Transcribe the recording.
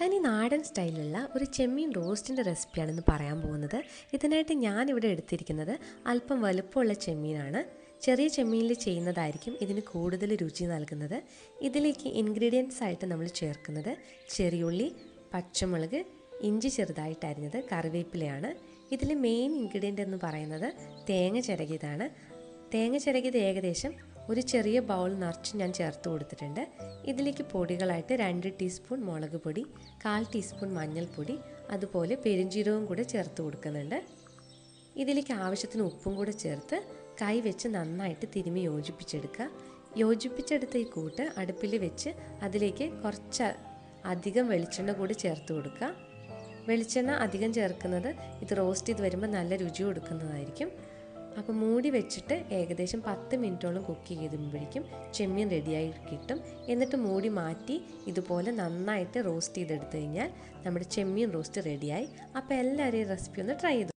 തനി നാടൻ സ്റ്റൈലുള്ള ഒരു ചെമ്മീൻ റോസ്റ്റിന്റെ റെസിപ്പിയാണെന്ന് പറയാൻ പോകുന്നത്. ഇതിനായിട്ട് ഞാനിവിടെ എടുത്തിരിക്കുന്നത് അല്പം വലുപ്പമുള്ള ചെമ്മീനാണ്. ചെറിയ ചെമ്മീനിൽ ചെയ്യുന്നതായിരിക്കും ഇതിന് കൂടുതൽ രുചി നൽകുന്നത്. ഇതിലേക്ക് ഇൻഗ്രീഡിയൻസ് ആയിട്ട് നമ്മൾ ചേർക്കുന്നത് ചെറിയുള്ളി പച്ചമുളക് ഇഞ്ചി ചെറുതായിട്ട് അരിഞ്ഞത് കറിവേപ്പിലയാണ്. ഇതിൽ മെയിൻ ഇൻഗ്രീഡിയന്റ് എന്ന് പറയുന്നത് തേങ്ങ ചിരകിയതാണ്. തേങ്ങ ചിരകിയത് ഏകദേശം ഒരു ചെറിയ ബൗൾ നിറച്ച് ഞാൻ ചേർത്ത് കൊടുത്തിട്ടുണ്ട്. ഇതിലേക്ക് പൊടികളായിട്ട് രണ്ട് ടീസ്പൂൺ മുളക് പൊടി കാൽ ടീസ്പൂൺ മഞ്ഞൾപ്പൊടി അതുപോലെ പെരുംജീരകവും കൂടെ ചേർത്ത് കൊടുക്കുന്നുണ്ട്. ഇതിലേക്ക് ആവശ്യത്തിന് ഉപ്പും കൂടെ ചേർത്ത് കൈ വെച്ച് നന്നായിട്ട് തിരുമി യോജിപ്പിച്ചെടുക്കുക. യോജിപ്പിച്ചെടുത്ത ഈ കൂട്ട് അടുപ്പിൽ വെച്ച് അതിലേക്ക് കുറച്ച് അധികം വെളിച്ചെണ്ണ കൂടി ചേർത്ത് കൊടുക്കുക. വെളിച്ചെണ്ണ അധികം ചേർക്കുന്നത് ഇത് റോസ്റ്റ് ചെയ്ത് വരുമ്പോൾ നല്ല രുചി കൊടുക്കുന്നതായിരിക്കും. അപ്പോൾ മൂടി വെച്ചിട്ട് ഏകദേശം പത്ത് മിനിറ്റോളം കുക്ക് ചെയ്തുമ്പോഴേക്കും ചെമ്മീൻ റെഡിയായി കിട്ടും. എന്നിട്ട് മൂടി മാറ്റി ഇതുപോലെ നന്നായിട്ട് റോസ്റ്റ് ചെയ്തെടുത്തു കഴിഞ്ഞാൽ നമ്മുടെ ചെമ്മീൻ റോസ്റ്റ് റെഡിയായി. അപ്പോൾ എല്ലാവരും ഈ റെസിപ്പി ഒന്ന് ട്രൈ ചെയ്തു?